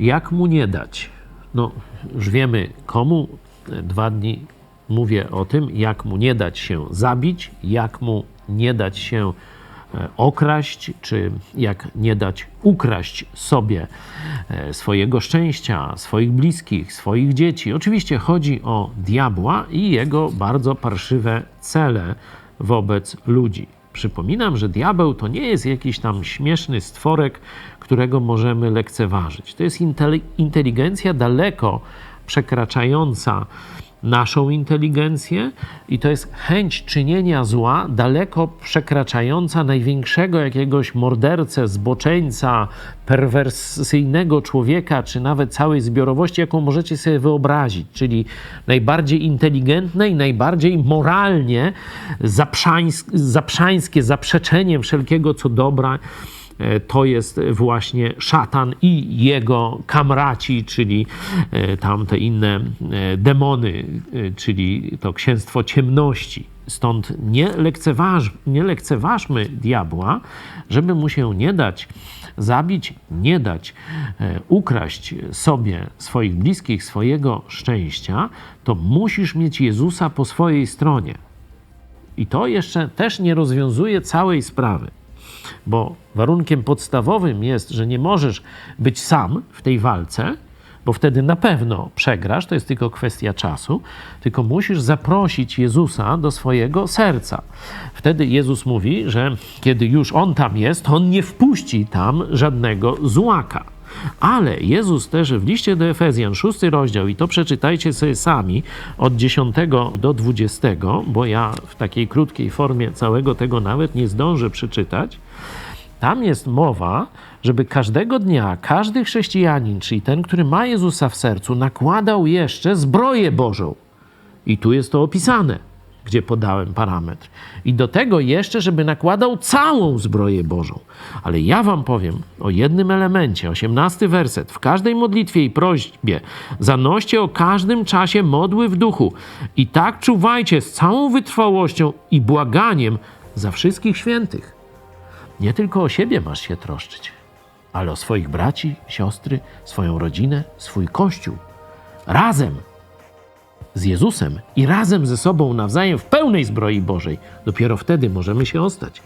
Jak mu nie dać? No, już wiemy komu. Dwa dni mówię o tym, jak mu nie dać się zabić, jak mu nie dać się e, okraść, czy jak nie dać ukraść sobie e, swojego szczęścia, swoich bliskich, swoich dzieci. Oczywiście chodzi o diabła i jego bardzo parszywe cele wobec ludzi. Przypominam, że diabeł to nie jest jakiś tam śmieszny stworek, którego możemy lekceważyć. To jest inteligencja daleko przekraczająca naszą inteligencję i to jest chęć czynienia zła daleko przekraczająca największego jakiegoś mordercę, zboczeńca, perwersyjnego człowieka, czy nawet całej zbiorowości, jaką możecie sobie wyobrazić, czyli najbardziej inteligentne i najbardziej moralnie zaprzańs- zaprzańskie zaprzeczenie wszelkiego co dobra to jest właśnie szatan i jego kamraci, czyli e, tamte inne e, demony, e, czyli to księstwo ciemności. Stąd nie, lekceważ, nie lekceważmy diabła, żeby mu się nie dać zabić, nie dać e, ukraść sobie swoich bliskich, swojego szczęścia, to musisz mieć Jezusa po swojej stronie. I to jeszcze też nie rozwiązuje całej sprawy, bo warunkiem podstawowym jest, że nie możesz być sam w tej walce, bo wtedy na pewno przegrasz, to jest tylko kwestia czasu, tylko musisz zaprosić Jezusa do swojego serca. Wtedy Jezus mówi, że kiedy już On tam jest, On nie wpuści tam żadnego złaka. Ale Jezus też w liście do Efezjan, szósty rozdział, i to przeczytajcie sobie sami od 10 do 20, bo ja w takiej krótkiej formie całego tego nawet nie zdążę przeczytać. Tam jest mowa, żeby każdego dnia każdy chrześcijanin, czyli ten, który ma Jezusa w sercu, nakładał jeszcze zbroję Bożą. I tu jest to opisane, gdzie podałem parametr. I do tego jeszcze, żeby nakładał całą zbroję Bożą. Ale ja wam powiem o jednym elemencie, 18 werset. W każdej modlitwie i prośbie zanoście o każdym czasie modły w duchu. I tak czuwajcie z całą wytrwałością i błaganiem za wszystkich świętych. Nie tylko o siebie masz się troszczyć, ale o swoich braci, siostry, swoją rodzinę, swój kościół. Razem z Jezusem i razem ze sobą nawzajem w pełnej zbroi Bożej. Dopiero wtedy możemy się ostać.